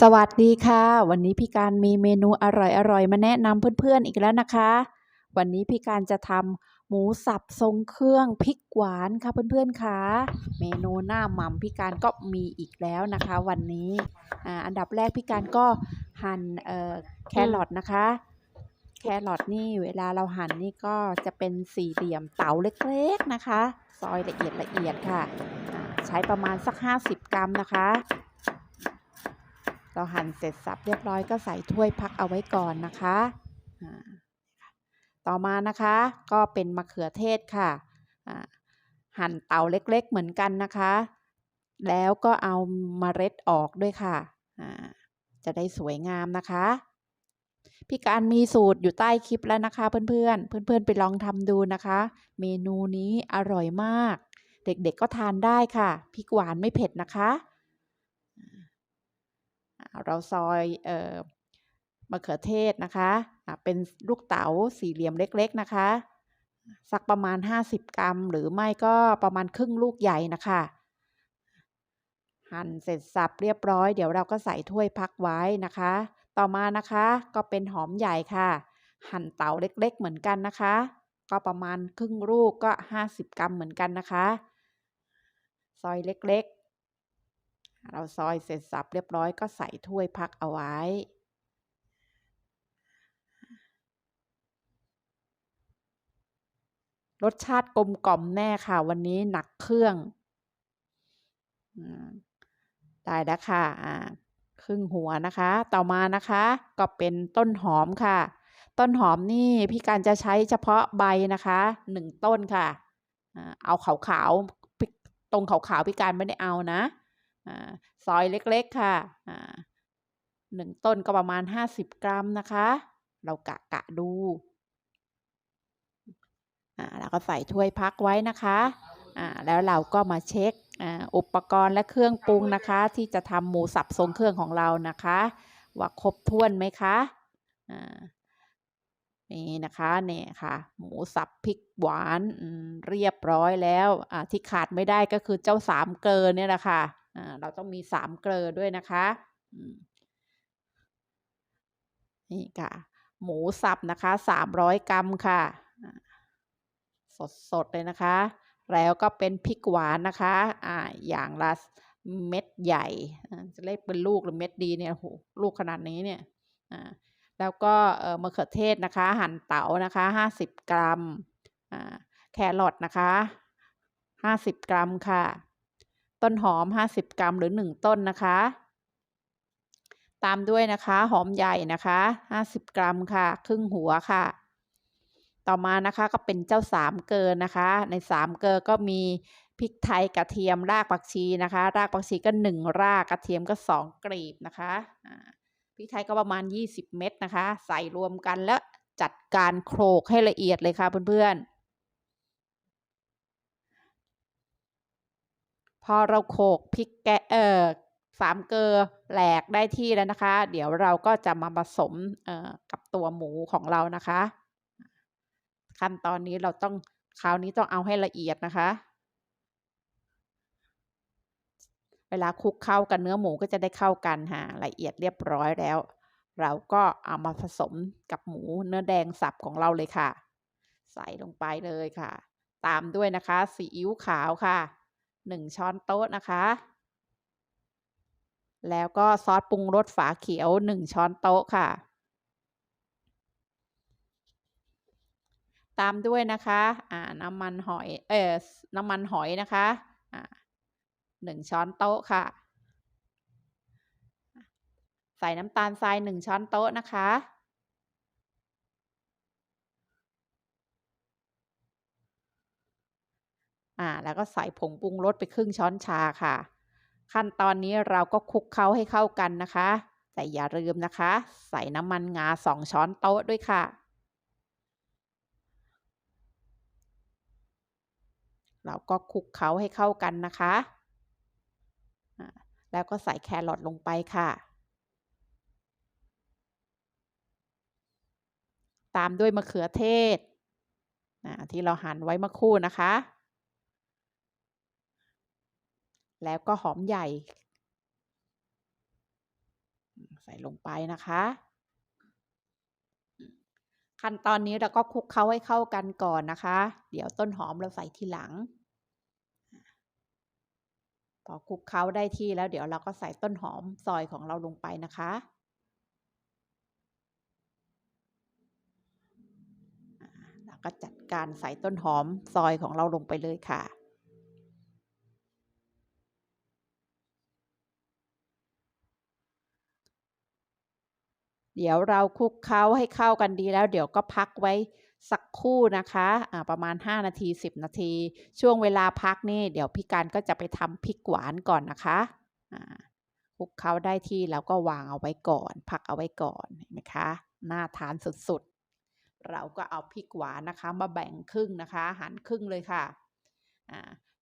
สวัสดีค่ะ วันนี้พี่การมีเมนูอร่อยๆ มาแนะนำเพื่อนๆอีกแล้วนะคะ วันนี้พี่การจะทำหมูสับทรงเครื่องพริกหวานค่ะเพื่อนๆค่ะเมนูหน้าหม่ำพี่การก็มีอีกแล้วนะคะ วันนี้อ่าอันดับแรกพี่การก็หั่นเอ่อแครอทนะคะ แครอทนี่เวลาเราหั่นนี่ก็จะเป็นสี่เหลี่ยมเต๋าเล็กๆนะคะ ซอยละเอียดละเอียดค่ะ ใช้ประมาณสัก 50 กรัมนะคะ เราหั่นเสร็จสับเรียบร้อยก็ใส่ถ้วยพักเอาไว้ก่อนนะคะ ต่อมานะคะก็เป็นมะเขือเทศค่ะ หั่นเตาเล็กๆเหมือนกันนะคะ แล้วก็เอาเมล็ดออกด้วยค่ะ จะได้สวยงามนะคะพี่การมีสูตรอยู่ใต้คลิปแล้วนะคะ เพื่อนๆ เพื่อนๆ ไปลองทำดูนะคะ เมนูนี้อร่อยมาก เด็กๆก็ทานได้ค่ะพริกหวานไม่เผ็ดนะคะ เราซอยเอ่อมะเขือเทศนะคะเป็นลูกเต๋าสี่เหลี่ยมเล็กๆนะคะ สักประมาณ 50 กรัม หรือไม่ก็ประมาณครึ่งลูกใหญ่นะคะ หั่นเสร็จสับเรียบร้อย เดี๋ยวเราก็ใส่ถ้วยพักไว้นะคะ ต่อมานะคะก็เป็นหอมใหญ่ค่ะ หั่นเต๋าเล็กๆเหมือนกันนะคะ ก็ประมาณครึ่งลูกก็ 50 กรัมเหมือนกันนะคะ ซอยเล็กๆ เราซอยเสร็จสับเรียบร้อยก็ใส่ถ้วยพักเอาไว้ รสชาติกลมกล่อมแน่ค่ะ วันนี้หนักเครื่องอได้แล้วค่ะ ครึ่งหัวนะคะ ต่อมานะคะ ก็เป็นต้นหอมค่ะ ต้นหอมนี่พี่การจะใช้เฉพาะใบนะคะหนึ่งต้นค่ะ เอาขาวๆตรงขาวๆพี่การไม่ได้เอานะ ซอยเล็กๆค่ะหนึ่งต้นก็ประมาณ 50 กรัมนะคะ เรากะกะดูอ่าแล้วก็ใส่ถ้วยพักไว้นะคะแล้วเราก็มาเช็คอ,อุปกรณ์และเครื่องปรุงนะคะ ที่จะทำหมูสับทรงเครื่องของเรานะคะ ว่าครบถ้วนไหมคะนี่นะคะเนี่ยค่ะ หมูสับพริกหวานเรียบร้อยแล้วที่ขาดไม่ได้ก็คือเจ้าสามเกลอเนี่ยแหละค่ะอ่า เราต้องมีสามเกลอด้วยนะคะนี่ค่ะ หมูสับนะคะสามร้อยกรัมค่ะอ่าสดเลยนะคะ แล้วก็เป็นพริกหวานนะคะอ่าอย่างละเม็ดใหญ่ จะเรียกเป็นลูกหรือเม็ดดีเนี่ยโหลูกขนาดนี้เนี่ยอ่าแล้วก็เออมะเขือเทศนะคะ หั่นเต๋านะคะ50กรัมอ่าแครอทนะคะ50กรัมค่ะ ต้นหอม 50 กรัมหรือ 1 ต้นนะคะ ตามด้วยนะคะหอมใหญ่นะคะ 50 กรัมค่ะ ครึ่งหัวค่ะ ต่อมานะคะก็เป็นเจ้าสามเกลอนะคะ ในสามเกลอก็มีพริกไทยกระเทียมรากผักชีนะคะ รากผักชีก็ 1 รากกระเทียมก็ 2 กลีบนะคะพริกไทยก็ประมาณ 20 เม็ดนะคะ ใส่รวมกันแล้วจัดการโขลกให้ละเอียดเลยค่ะเพื่อนๆ พอเราโขกพริกแกะเอ่อสามเกลือแหลกได้ที่แล้วนะคะ เดี๋ยวเราก็จะมาผสมเอ่อกับตัวหมูของเรานะคะ ขั้นตอนนี้เราต้องคราวนี้ต้องเอาให้ละเอียดนะคะ เวลาคลุกเข้ากับเนื้อหมูก็จะได้เข้ากันค่ะละเอียดเรียบร้อยแล้ว เราก็เอามาผสมกับหมูเนื้อแดงสับของเราเลยค่ะ ใส่ลงไปเลยค่ะ ตามด้วยนะคะซีอิ๊วขาวค่ะ หนึ่งช้อนโต๊ะนะคะ แล้วก็ซอสปรุงรสฝาเขียวหนึ่งช้อนโต๊ะค่ะ ตามด้วยนะคะอ่าน้ำมันหอยเออน้ำมันหอยนะคะอ่าหนึ่งช้อนโต๊ะค่ะ ใส่น้ำตาลทรายหนึ่งช้อนโต๊ะนะคะ อ่าแล้วก็ใส่ผงปรุงรสไปครึ่งช้อนชาค่ะ ขั้นตอนนี้เราก็คลุกเคล้าให้เข้ากันนะคะ แต่อย่าลืมนะคะ ใส่น้ำมันงาสองช้อนโต๊ะด้วยค่ะ เราก็คลุกเคล้าให้เข้ากันนะคะแล้วก็ใส่แครอทลงไปค่ะ ตามด้วยมะเขือเทศที่เราหั่นไว้เมื่อคู่นะคะ แล้วก็หอมใหญ่ ใส่ลงไปนะคะ ขั้นตอนนี้เราก็คลุกเคล้าให้เข้ากันก่อนนะคะ เดี๋ยวต้นหอมเราใส่ทีหลัง พอคลุกเคล้าได้ที่แล้วเดี๋ยวเราก็ใส่ต้นหอมซอยของเราลงไปนะคะแล้วก็จัดการใส่ต้นหอมซอยของเราลงไปเลยค่ะ เดี๋ยวเราคลุกเคล้าให้เข้ากันดีแล้ว เดี๋ยวก็พักไว้สักคู่นะคะะประมาณ 5 นาที 10 นาที ช่วงเวลาพักนี่เดี๋ยวพี่การก็จะไปทำพริกหวานก่อนนะคะคลุกเคล้าได้ที่แล้วก็วางเอาไว้ก่อน พักเอาไว้ก่อนเห็นไหมคะน่าทานสุดๆ เราก็เอาพริกหวานนะคะ มาแบ่งครึ่งนะคะ หั่นครึ่งเลยค่ะ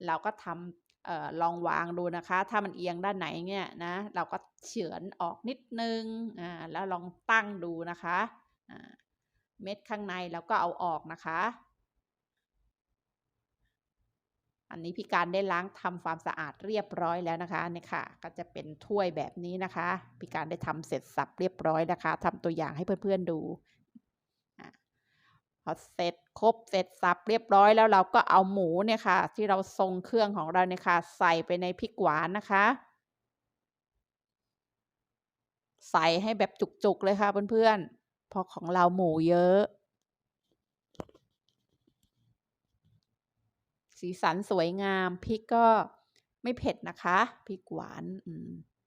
เราก็ทำ ออลองวางดูนะคะ ถ้ามันเอียงด้านไหนเนี่ยนะ เราก็เฉือนออกนิดนึงอ่าแล้วลองตั้งดูนะคะอ่าเม็ดข้างในแล้วก็เอาออกนะคะ อันนี้พี่การได้ล้างทำความสะอาดเรียบร้อยแล้วนะคะเนี่ยค่ะ ก็จะเป็นถ้วยแบบนี้นะคะ พี่การได้ทำเสร็จสับเรียบร้อยนะคะทำตัวอย่างให้เพื่อนๆดู พอเสร็จครบเสร็จสับเรียบร้อยแล้วเราก็เอาหมูเนี่ยค่ะ ที่เราทรงเครื่องของเราเนี่ยค่ะ ใส่ไปในพริกหวานนะคะ ใส่ให้แบบจุกๆเลยค่ะเพื่อนๆเพราะของเราหมูเยอะ สีสันสวยงามพริกก็ไม่เผ็ดนะคะพริกหวานอ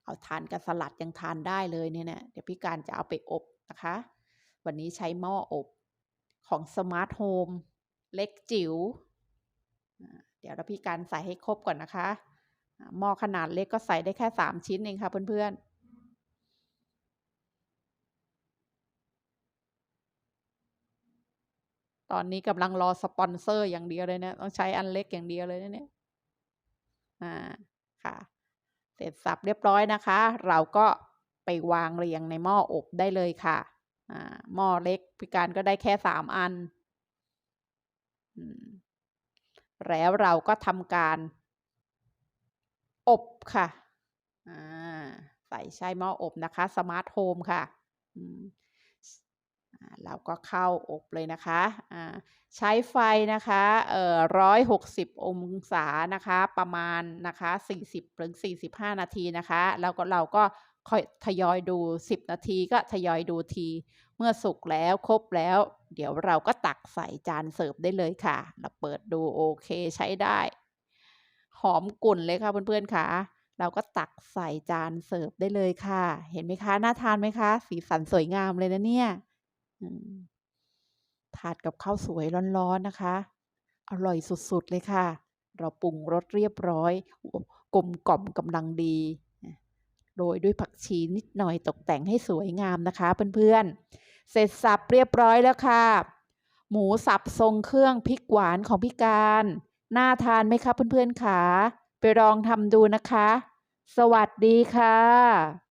เอาทานกับสลัดยังทานได้เลยเนี่ยเดี๋ยวพี่การจะเอาไปอบนะคะ วันนี้ใช้หม้ออบ ของสมาร์ทโฮมเล็กจิ๋วเดี๋ยวเราพี่การใส่ให้ครบก่อนนะคะหม้อขนาดเล็กก็ใส่ได้แค่สามชิ้นเองค่ะเพื่อนๆตอนนี้กำลังรอสปอนเซอร์อย่างเดียวเลยเนะต้องใช้อันเล็กอย่างเดียวเลยนะเนี่ยอ่าค่ะ เสร็จสับเรียบร้อยนะคะ เราก็ไปวางเรียงในหม้ออบได้เลยค่ะ หม้อเล็กพิการก็ได้แค่สามอัน แล้วเราก็ทำการ อบค่ะใส่ใช้หม้ออบนะคะสมาร์ทโฮมค่ะเราก็เข้าอบเลยนะคะใช้ไฟนะคะเอ่อร้อยหกสิบองศานะคะ ประมาณนะคะสี่สิบถึงสี่สิบห้านาทีนะคะ แล้วก็เราก็ ทยอยดู 10 นาทีก็ทยอยดูที เมื่อสุกแล้วครบแล้ว เดี๋ยวเราก็ตักใส่จานเสิร์ฟได้เลยค่ะ เราเปิดดูโอเคใช้ได้ หอมกลุ่นเลยค่ะเพื่อนๆค่ะ เราก็ตักใส่จานเสิร์ฟได้เลยค่ะ เห็นไหมคะน่าทานไหมคะ สีสันสวยงามเลยนะเนี่ยทานกับข้าวสวยร้อนๆนะคะ อร่อยสุดๆเลยค่ะ เราปรุงรสเรียบร้อยกลมกล่อมกำลังดี โรยด้วยผักชีนิดหน่อยตกแต่งให้สวยงามนะคะเพื่อนๆ เสร็จสับเรียบร้อยแล้วค่ะ หมูสับทรงเครื่องพริกหวานของพี่การ น่าทานไหมคะเพื่อนๆคะไปลองทำดูนะคะ สวัสดีค่ะ